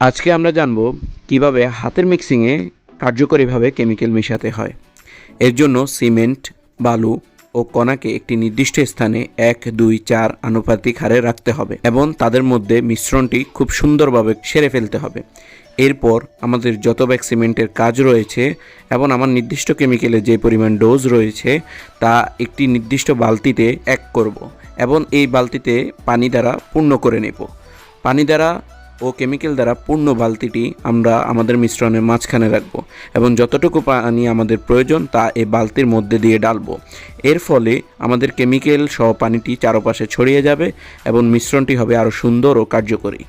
আজকে আমরা জানব কীভাবে হাতের মিক্সিংয়ে কার্যকরীভাবে কেমিক্যাল মেশাতে হয়। এর জন্য সিমেন্ট বালু ও কণাকে একটি নির্দিষ্ট স্থানে এক, দুই, চার আনুপাতিক হারে রাখতে হবে এবং তাদের মধ্যে মিশ্রণটি খুব সুন্দরভাবে সেরে ফেলতে হবে। এরপর আমাদের যত ব্যাগ সিমেন্টের কাজ রয়েছে এবং আমার নির্দিষ্ট কেমিক্যালে যে পরিমাণ ডোজ রয়েছে, তা একটি নির্দিষ্ট বালতিতে এক করব এবং এই বালতিতে পানি দ্বারা পূর্ণ করে নেব। পানি দ্বারা ও কেমিক্যাল দ্বারা পূর্ণ বালতিটি আমরা আমাদের মিশ্রণের মাঝখানে রাখব এবং যতটুকু পানি আমাদের প্রয়োজন তা এই বালতির মধ্যে দিয়ে ডালব। এর ফলে আমাদের কেমিক্যাল সহ পানিটি চারপাশে ছড়িয়ে যাবে এবং মিশ্রণটি হবে আরও সুন্দর ও কার্যকরী।